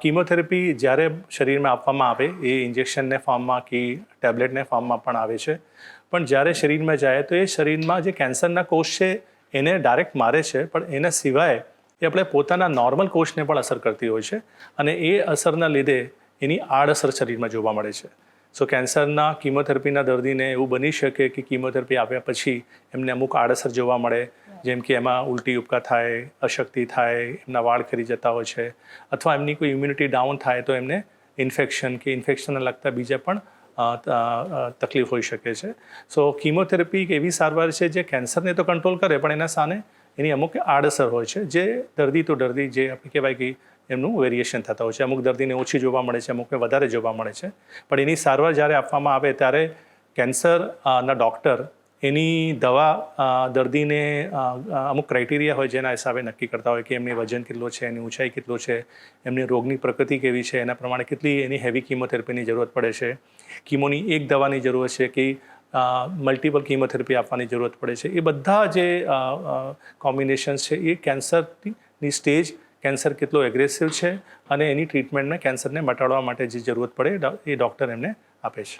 Chemotherapy જ્યારે શરીરમાં આપવામાં આવે એ ઇન્જેક્શનને ફોર્મમાં કે ટેબ્લેટને ફોર્મમાં પણ આવે છે. પણ જ્યારે શરીરમાં જાય તો એ શરીરમાં જે કેન્સરના કોષ છે એને ડાયરેક્ટ મારે છે, પણ એના સિવાય એ આપણે પોતાના નોર્મલ કોષને પણ અસર કરતી હોય છે અને એ અસરના લીધે એની આડઅસર શરીરમાં જોવા મળે છે. સો કેન્સરના કીમોથેરપીના દર્દીને એવું બની શકે કે કીમોથેરપી આપ્યા પછી એમને અમુક આડઅસર જોવા મળે, જેમ કે એમાં ઉલટી ઉપકા થાય, અશક્તિ થાય, એમના વાળ ખરી જતા હોય છે, અથવા એમની કોઈ ઇમ્યુનિટી ડાઉન થાય તો એમને ઇન્ફેક્શન કે ઇન્ફેક્શનને લગતા બીજા પણ તકલીફ હોઈ શકે છે. સો કીમોથેરાપી એક એવી સારવાર છે જે કેન્સરને તો કંટ્રોલ કરે, પણ એના સામે એની અમુક આડઅસર હોય છે, જે દર્દી તો દર્દી, જે આપણે કહેવાય કે એમનું વેરિએશન થતા હોય છે. અમુક દર્દીને ઓછી જોવા મળે છે, અમુકને વધારે જોવા મળે છે. પણ એની સારવાર જ્યારે આપવામાં આવે ત્યારે કેન્સરના ડૉક્ટર એની દવા દર્દીને અમુક ક્રાઇટેરિયા હોય જેના હિસાબે નક્કી કરતા હોય કે એમની વજન કેટલો છે, એની ઊંચાઈ કેટલો છે, એમની રોગની પ્રકૃતિ કેવી છે, એના પ્રમાણે કેટલી એની હેવી કીમોથેરાપીની જરૂરત પડે છે. કીમોની એક દવાની જરૂર છે કે મલ્ટિપલ કીમોથેરાપી આપવાની જરૂરત પડે છે. એ બધા જે કોમ્બિનેશન્સ છે એ કેન્સરની સ્ટેજ કેન્સર કેટલો એગ્રેસિવ છે અને એની ટ્રીટમેન્ટને કેન્સરને મટાડવા માટે જે જરૂરત પડે એ ડૉક્ટર એમને આપે છે.